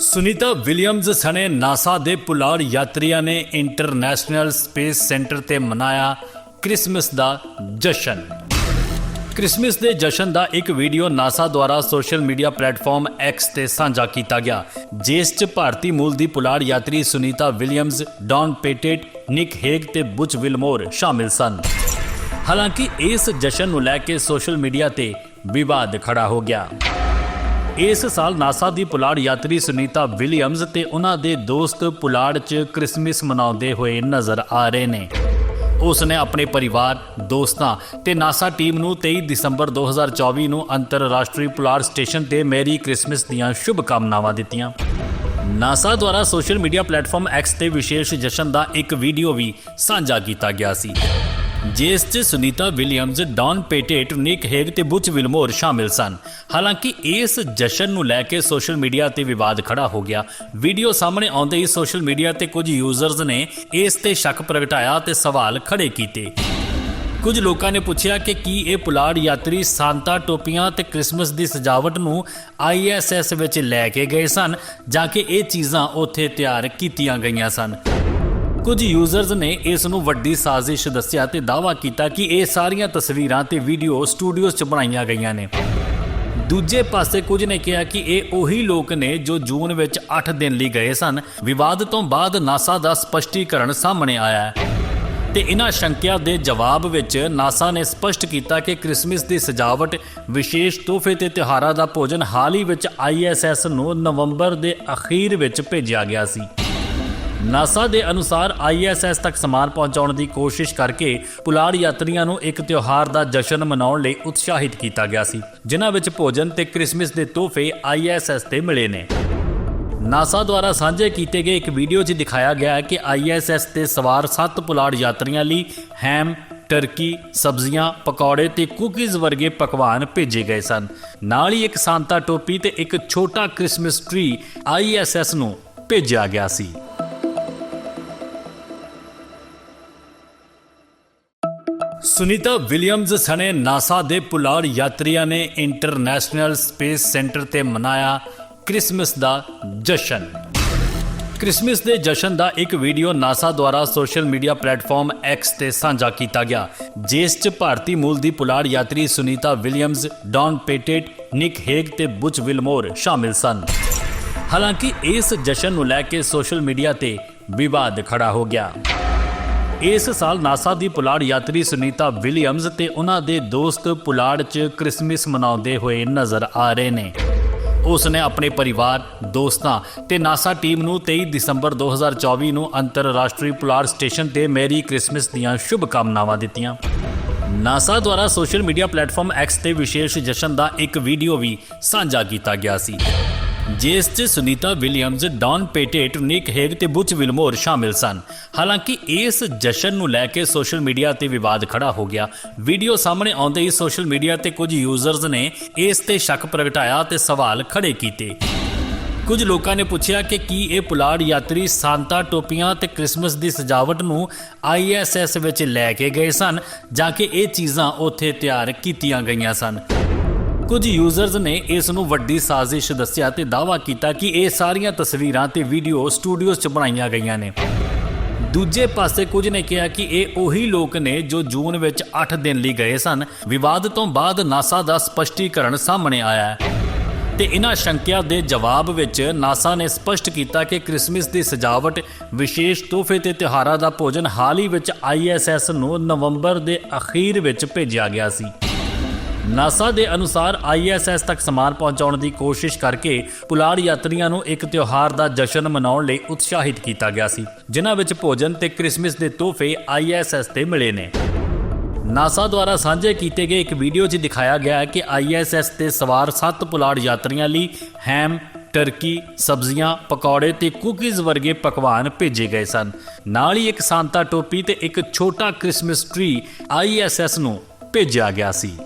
Sunita Williams ਸਣੇ NASA ਦੇ ਪੁਲਾੜ ਯਾਤਰੀਆਂ ਨੇ ਇੰਟਰਨੈਸ਼ਨਲ ਸਪੇਸ ਸੈਂਟਰ ਤੇ ਮਨਾਇਆ ਕ੍ਰਿਸਮਸ ਦਾ ਜਸ਼ਨ। ਕ੍ਰਿਸਮਸ ਦੇ ਜਸ਼ਨ ਦਾ ਇੱਕ ਵੀਡੀਓ ਨਾਸਾ ਦੁਆਰਾ ਸੋਸ਼ਲ ਮੀਡੀਆ ਪਲੇਟਫਾਰਮ X ਤੇ ਸਾਂਝਾ ਕੀਤਾ ਗਿਆ, ਜਿਸ 'ਚ ਭਾਰਤੀ ਮੂਲ ਦੀ ਪੁਲਾੜ ਯਾਤਰੀ ਸੁਨੀਤਾ ਵਿਲੀਅਮਜ਼, ਡੌਨ ਪੇਟੇਟ, ਨਿਕ ਹੇਗ ਤੇ ਬੁਚ ਵਿਲਮੋਰ ਸ਼ਾਮਿਲ ਸਨ। ਹਾਲਾਂਕਿ ਇਸ ਜਸ਼ਨ ਨੂੰ ਲੈ ਕੇ ਸੋਸ਼ਲ ਮੀਡੀਆ ਤੇ ਵਿਵਾਦ ਖੜਾ ਹੋ ਗਿਆ। ਇਸ ਸਾਲ ਨਾਸਾ ਦੀ ਪੁਲਾੜ ਯਾਤਰੀ ਸੁਨੀਤਾ ਵਿਲੀਅਮਜ਼ ਤੇ ਉਹਨਾਂ ਦੇ ਦੋਸਤ ਪੁਲਾੜ 'ਚ ਕ੍ਰਿਸਮਸ ਮਨਾਉਂਦੇ ਹੋਏ ਨਜ਼ਰ ਆ ਰਹੇ ਨੇ। ਉਸ ਨੇ ਆਪਣੇ ਪਰਿਵਾਰ, ਦੋਸਤਾਂ ਤੇ ਨਾਸਾ ਟੀਮ ਨੂੰ 23 ਦਸੰਬਰ 2024 ਨੂੰ ਅੰਤਰਰਾਸ਼ਟਰੀ ਪੁਲਾੜ ਸਟੇਸ਼ਨ ਤੇ ਮੈਰੀ ਕ੍ਰਿਸਮਸ ਦੀਆਂ ਸ਼ੁਭ ਕਾਮਨਾਵਾਂ ਦਿੱਤੀਆਂ। ਨਾਸਾ ਦੁਆਰਾ ਸੋਸ਼ਲ ਮੀਡੀਆ ਪਲੇਟਫਾਰਮ ਐਕਸ ਤੇ ਵਿਸ਼ੇਸ਼ ਜਸ਼ਨ ਦਾ ਇੱਕ ਵੀਡੀਓ ਵੀ ਸਾਂਝਾ ਕੀਤਾ ਗਿਆ ਸੀ। ਜਿਸ 'ਚ ਸੁਨੀਤਾ ਵਿਲੀਅਮਜ਼, ਡੌਨ ਪੇਟੇਟ ਨਿਕ ਹੇਗ ਤੇ ਬੁਚ ਵਿਲਮੋਰ ਸ਼ਾਮਿਲ ਸਨ। ਹਾਲਾਂਕਿ ਇਸ ਜਸ਼ਨ ਨੂੰ ਲੈ ਕੇ ਸੋਸ਼ਲ ਮੀਡੀਆ ਤੇ ਵਿਵਾਦ ਖੜਾ ਹੋ ਗਿਆ। ਵੀਡੀਓ ਸਾਹਮਣੇ ਆਉਂਦੇ ਹੀ ਸੋਸ਼ਲ ਮੀਡੀਆ ਤੇ ਕੁਝ ਯੂਜ਼ਰਸ ਨੇ ਇਸ ਤੇ ਸ਼ੱਕ ਪ੍ਰਗਟਾਇਆ ਤੇ ਸਵਾਲ ਖੜੇ ਕੀਤੇ। ਕੁਝ ਲੋਕਾਂ ਨੇ ਪੁੱਛਿਆ ਕਿ ਕੀ ਇਹ ਪੁਲਾੜ ਯਾਤਰੀ ਸਾਂਤਾ ਟੋਪੀਆਂ ਤੇ ਕ੍ਰਿਸਮਸ ਦੀ ਸਜਾਵਟ ਨੂੰ ISS ਵਿੱਚ ਲੈ ਕੇ ਗਏ ਸਨ ਜਾਂ ਕਿ ਇਹ ਚੀਜ਼ਾਂ ਉੱਥੇ ਤਿਆਰ ਕੀਤੀਆਂ ਗਈਆਂ ਸਨ। ਕੁਝ ਯੂਜ਼ਰਸ ਨੇ ਇਸ ਨੂੰ ਵੱਡੀ ਸਾਜ਼ਿਸ਼ ਦੱਸਿਆ ਤੇ ਦਾਅਵਾ ਕੀਤਾ ਕਿ ਇਹ ਸਾਰੀਆਂ ਤਸਵੀਰਾਂ ਤੇ ਵੀਡੀਓ ਸਟੂਡੀਓਜ਼ 'ਚ ਬਣਾਈਆਂ ਗਈਆਂ ਨੇ। ਦੂਜੇ ਪਾਸੇ ਕੁਝ ਨੇ ਕਿਹਾ ਕਿ ਇਹ ਉਹੀ ਲੋਕ ਨੇ ਜੋ ਜੂਨ ਵਿੱਚ 8 ਦਿਨ ਲਈ ਗਏ ਸਨ। ਵਿਵਾਦ ਤੋਂ ਬਾਅਦ ਨਾਸਾ ਦਾ ਸਪਸ਼ਟੀਕਰਨ ਸਾਹਮਣੇ ਆਇਆ ਹੈ। ਤੇ ਇਹਨਾਂ ਸ਼ੰਕਿਆ ਦੇ ਜਵਾਬ ਵਿੱਚ ਨਾਸਾ ਨੇ ਸਪਸ਼ਟ ਕੀਤਾ ਕਿ ਕ੍ਰਿਸਮਸ ਦੀ ਸਜਾਵਟ, ਵਿਸ਼ੇਸ਼ ਤੋਹਫੇ ਤੇ ਤਿਉਹਾਰਾਂ ਦਾ ਭੋਜਨ ਹਾਲ ਹੀ ਵਿੱਚ ISS ਨੂੰ ਨਵੰਬਰ ਦੇ ਅਖੀਰ ਵਿੱਚ ਭੇਜਿਆ ਗਿਆ ਸੀ। ਨਾਸਾ ਦੇ ਅਨੁਸਾਰ ISS ਤੱਕ ਸਮਾਨ ਪਹੁੰਚਾਉਣ ਦੀ ਕੋਸ਼ਿਸ਼ ਕਰਕੇ ਪੁਲਾੜ ਯਾਤਰੀਆਂ ਨੂੰ ਇੱਕ ਤਿਉਹਾਰ ਦਾ ਜਸ਼ਨ ਮਨਾਉਣ ਲਈ ਉਤਸ਼ਾਹਿਤ ਕੀਤਾ ਗਿਆ ਸੀ। ਜਿਨ੍ਹਾਂ ਵਿੱਚ ਭੋਜਨ ਤੇ ਕ੍ਰਿਸਮਸ ਦੇ ਤੋਹਫੇ ISS ਤੇ ਮਿਲੇ ਨੇ। ਨਾਸਾ ਦੁਆਰਾ ਸਾਂਝੇ ਕੀਤੇ ਗਏ ਇੱਕ ਵੀਡੀਓ 'ਚ ਦਿਖਾਇਆ ਗਿਆ ਹੈ ਕਿ ISS ਤੇ ਸਵਾਰ 7 ਪੁਲਾੜ ਯਾਤਰੀਆਂ ਲਈ ਹੈਮ, ਟਰਕੀ, ਸਬਜ਼ੀਆਂ, ਪਕੌੜੇ ਤੇ ਕੁਕੀਜ਼ ਵਰਗੇ ਪਕਵਾਨ ਭੇਜੇ ਗਏ ਸਨ। ਨਾਲ ਹੀ ਇੱਕ ਸਾਂਤਾ ਟੋਪੀ ਤੇ ਇੱਕ ਛੋਟਾ ਕ੍ਰਿਸਮਸ ਟਰੀ ISS ਨੂੰ ਭੇਜਿਆ ਗਿਆ ਸੀ। ਸੁਨੀਤਾ ਵਿਲੀਅਮਜ਼ ਸਣੇ ਨਾਸਾ ਦੇ ਪੁਲਾੜ ਯਾਤਰੀਆਂ ਨੇ ਇੰਟਰਨੈਸ਼ਨਲ ਸਪੇਸ ਸੈਂਟਰ ਤੇ ਮਨਾਇਆ ਕ੍ਰਿਸਮਸ ਦਾ ਜਸ਼ਨ। ਕ੍ਰਿਸਮਸ ਦੇ ਜਸ਼ਨ ਦਾ ਇੱਕ ਵੀਡੀਓ ਨਾਸਾ ਦੁਆਰਾ ਸੋਸ਼ਲ ਮੀਡੀਆ ਪਲੇਟਫਾਰਮ X ਤੇ ਸਾਂਝਾ ਕੀਤਾ ਗਿਆ, ਜਿਸ 'ਚ ਭਾਰਤੀ ਮੂਲ ਦੀ ਪੁਲਾੜ ਯਾਤਰੀ ਸੁਨੀਤਾ ਵਿਲੀਅਮਜ਼, ਡੌਨ ਪੇਟੇਟ, ਨਿਕ ਹੇਗ ਤੇ ਬੁਚ ਵਿਲਮੋਰ ਸ਼ਾਮਿਲ ਸਨ। ਹਾਲਾਂਕਿ ਇਸ ਜਸ਼ਨ ਨੂੰ ਲੈ ਕੇ ਸੋਸ਼ਲ ਮੀਡੀਆ ਤੇ ਵਿਵਾਦ ਖੜਾ ਹੋ ਗਿਆ। ਇਸ ਸਾਲ ਨਾਸਾ ਦੀ ਪੁਲਾੜ ਯਾਤਰੀ ਸੁਨੀਤਾ ਵਿਲੀਅਮਸ ਤੇ ਉਹਨਾਂ ਦੇ ਦੋਸਤ ਪੁਲਾੜ 'ਚ ਕ੍ਰਿਸਮਸ ਮਨਾਉਂਦੇ ਹੋਏ ਨਜ਼ਰ ਆ ਰਹੇ ਨੇ। ਉਸ ਨੇ ਆਪਣੇ ਪਰਿਵਾਰ, ਦੋਸਤਾਂ ਤੇ ਨਾਸਾ ਟੀਮ ਨੂੰ 23 ਦਸੰਬਰ 2024 ਨੂੰ ਅੰਤਰਰਾਸ਼ਟਰੀ ਪੁਲਾੜ ਸਟੇਸ਼ਨ ਤੇ ਮੈਰੀ ਕ੍ਰਿਸਮਸ ਦੀਆਂ ਸ਼ੁਭ ਕਾਮਨਾਵਾਂ ਦਿੱਤੀਆਂ। ਨਾਸਾ ਦੁਆਰਾ ਸੋਸ਼ਲ ਮੀਡੀਆ ਪਲੇਟਫਾਰਮ X ਤੇ ਵਿਸ਼ੇਸ਼ ਜਸ਼ਨ ਦਾ ਇੱਕ ਵੀਡੀਓ ਵੀ ਸਾਂਝਾ ਕੀਤਾ ਗਿਆ ਸੀ। ਜਿਸ 'ਚ ਸੁਨੀਤਾ ਵਿਲੀਅਮਜ਼, ਡੌਨ ਪੇਟੇਟ ਨਿਕ ਹੇਗ ਤੇ ਬੁਚ ਵਿਲਮੋਰ ਸ਼ਾਮਿਲ ਸਨ। ਹਾਲਾਂਕਿ ਇਸ ਜਸ਼ਨ ਨੂੰ ਲੈ ਕੇ ਸੋਸ਼ਲ ਮੀਡੀਆ ਤੇ ਵਿਵਾਦ ਖੜਾ ਹੋ ਗਿਆ। ਵੀਡੀਓ ਸਾਹਮਣੇ ਆਉਂਦੇ ਹੀ ਸੋਸ਼ਲ ਮੀਡੀਆ ਤੇ ਕੁਝ ਯੂਜ਼ਰਸ ਨੇ ਇਸ ਤੇ ਸ਼ੱਕ ਪ੍ਰਗਟਾਇਆ ਤੇ ਸਵਾਲ ਖੜੇ ਕੀਤੇ। ਕੁਝ ਲੋਕਾਂ ਨੇ ਪੁੱਛਿਆ ਕਿ ਕੀ ਇਹ ਪੁਲਾੜ ਯਾਤਰੀ ਸਾਂਤਾ ਟੋਪੀਆਂ ਤੇ ਕ੍ਰਿਸਮਸ ਦੀ ਸਜਾਵਟ ਨੂੰ ISS ਵਿੱਚ ਲੈ ਕੇ ਗਏ ਸਨ ਜਾਂ ਕਿ ਇਹ ਚੀਜ਼ਾਂ ਉੱਥੇ ਤਿਆਰ ਕੀਤੀਆਂ ਗਈਆਂ ਸਨ। ਕੁਝ ਯੂਜ਼ਰਸ ਨੇ ਇਸ ਨੂੰ ਵੱਡੀ ਸਾਜ਼ਿਸ਼ ਦੱਸਿਆ ਤੇ ਦਾਅਵਾ ਕੀਤਾ ਕਿ ਇਹ ਸਾਰੀਆਂ ਤਸਵੀਰਾਂ ਤੇ ਵੀਡੀਓ ਸਟੂਡੀਓਜ਼ 'ਚ ਬਣਾਈਆਂ ਗਈਆਂ ਨੇ। ਦੂਜੇ ਪਾਸੇ ਕੁਝ ਨੇ ਕਿਹਾ ਕਿ ਇਹ ਉਹੀ ਲੋਕ ਨੇ ਜੋ ਜੂਨ ਵਿੱਚ 8 ਦਿਨ ਲਈ ਗਏ ਸਨ। ਵਿਵਾਦ ਤੋਂ ਬਾਅਦ ਨਾਸਾ ਦਾ ਸਪਸ਼ਟੀਕਰਨ ਸਾਹਮਣੇ ਆਇਆ ਹੈ। ਤੇ ਇਹਨਾਂ ਸ਼ੰਕਿਆ ਦੇ ਜਵਾਬ ਵਿੱਚ ਨਾਸਾ ਨੇ ਸਪਸ਼ਟ ਕੀਤਾ ਕਿ ਕ੍ਰਿਸਮਸ ਦੀ ਸਜਾਵਟ, ਵਿਸ਼ੇਸ਼ ਤੋਹਫੇ ਤੇ ਤਿਉਹਾਰਾਂ ਦਾ ਭੋਜਨ ਹਾਲ ਹੀ ਵਿੱਚ ISS ਨੂੰ ਨਵੰਬਰ ਦੇ ਅਖੀਰ ਵਿੱਚ ਭੇਜਿਆ ਗਿਆ ਸੀ। ਨਾਸਾ ਦੇ ਅਨੁਸਾਰ ISS ਤੱਕ ਸਮਾਨ ਪਹੁੰਚਾਉਣ ਦੀ ਕੋਸ਼ਿਸ਼ ਕਰਕੇ ਪੁਲਾੜ ਯਾਤਰੀਆਂ ਨੂੰ ਇੱਕ ਤਿਉਹਾਰ ਦਾ ਜਸ਼ਨ ਮਨਾਉਣ ਲਈ ਉਤਸ਼ਾਹਿਤ ਕੀਤਾ ਗਿਆ ਸੀ, ਜਿਨ੍ਹਾਂ ਵਿੱਚ ਭੋਜਨ ਤੇ ਕ੍ਰਿਸਮਸ ਦੇ ਤੋਹਫੇ ISS ਤੇ ਮਿਲੇ ਨੇ। ਨਾਸਾ ਦੁਆਰਾ ਸਾਂਝੇ ਕੀਤੇ ਗਏ ਇੱਕ ਵੀਡੀਓ 'ਚ ਦਿਖਾਇਆ ਗਿਆ ਹੈ ਕਿ ISS ਤੇ ਸਵਾਰ 7 ਪੁਲਾੜ ਯਾਤਰੀਆਂ ਲਈ ਹੈਮ ਟਰਕੀ ਸਬਜ਼ੀਆਂ, ਪਕੌੜੇ ਤੇ ਕੁਕੀਜ਼ ਵਰਗੇ ਪਕਵਾਨ ਭੇਜੇ ਗਏ ਸਨ। ਨਾਲ ਹੀ ਇੱਕ ਸਾਂਤਾ ਟੋਪੀ ਤੇ ਇੱਕ ਛੋਟਾ ਕ੍ਰਿਸਮਸ ਟਰੀ ISS ਨੂੰ ਭੇਜਿਆ ਗਿਆ ਸੀ।